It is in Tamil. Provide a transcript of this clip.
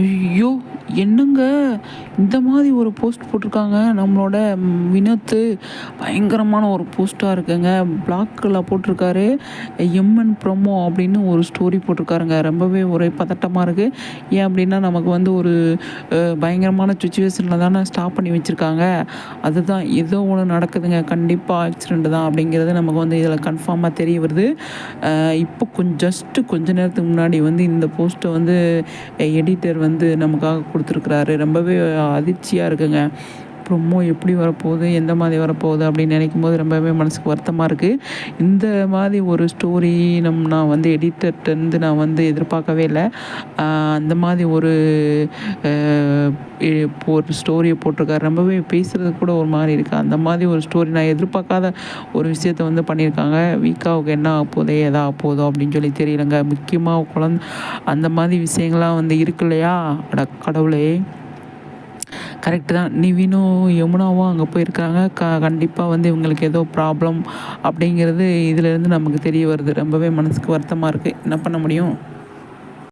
ஐயோ! என்னங்க இந்த மாதிரி ஒரு போஸ்ட் போட்டிருக்காங்க. நம்மளோட வினத்து பயங்கரமான ஒரு போஸ்ட்டாக இருக்குங்க. பிளாக்கில் போட்டிருக்காரு. எம்என் ப்ரொமோ அப்படின்னு ஒரு ஸ்டோரி போட்டிருக்காருங்க. ரொம்பவே ஒரே பதட்டமாக இருக்குது ஏன் அப்படின்னா, நமக்கு வந்து ஒரு பயங்கரமான சுச்சுவேஷனில் தானே ஸ்டாப் பண்ணி வச்சுருக்காங்க அதுதான் ஏதோ ஒன்று நடக்குதுங்க. கண்டிப்பாக ஆக்சிடெண்ட் தான் அப்படிங்கிறது நமக்கு வந்து இதில் கன்ஃபார்மாக தெரிய வருது. இப்போ கொஞ்சம் ஜஸ்ட்டு கொஞ்ச நேரத்துக்கு முன்னாடி வந்து இந்த போஸ்ட்டை வந்து எடிட்டர் வந்து வந்து நமக்காக கொடுத்துருக்குறாரு ரொம்பவே அதிர்ச்சியா இருக்குங்க. ப்ரொமோ எப்படி வரப்போகுது? எந்த மாதிரி வரப்போகுது? அப்படின்னு நினைக்கும்போது ரொம்பவே மனசுக்கு வருத்தமாக இருக்குது இந்த மாதிரி ஒரு ஸ்டோரி நம் நான் வந்து எடிட்டர்ட்டருந்து நான் வந்து எதிர்பார்க்கவே இல்லை அந்த மாதிரி ஒரு ஒரு ஸ்டோரியை போட்டிருக்காரு. ரொம்பவே பேசுகிறது கூட ஒரு மாதிரி இருக்குது அந்த மாதிரி ஒரு ஸ்டோரி நான் எதிர்பார்க்காத ஒரு விஷயத்த வந்து பண்ணியிருக்காங்க. வீக்காவுக்கு என்ன ஆகப்போதே எதா ஆகப்போதோ? அப்படின்னு சொல்லி தெரியலங்க. முக்கியமாக குழந்த அந்த மாதிரி விஷயங்கள்லாம் வந்து இருக்கு இல்லையா? அட கடவுளே! கரெக்டு தான். நிவினும், யமுனாவும் அங்கே போயிருக்காங்க. க கண்டிப்பாக வந்து இவங்களுக்கு ஏதோ ப்ராப்ளம் அப்படிங்கிறது இதிலேருந்து நமக்கு தெரிய வருது. ரொம்பவே மனசுக்கு வருத்தமாக இருக்குது என்ன பண்ண முடியும்?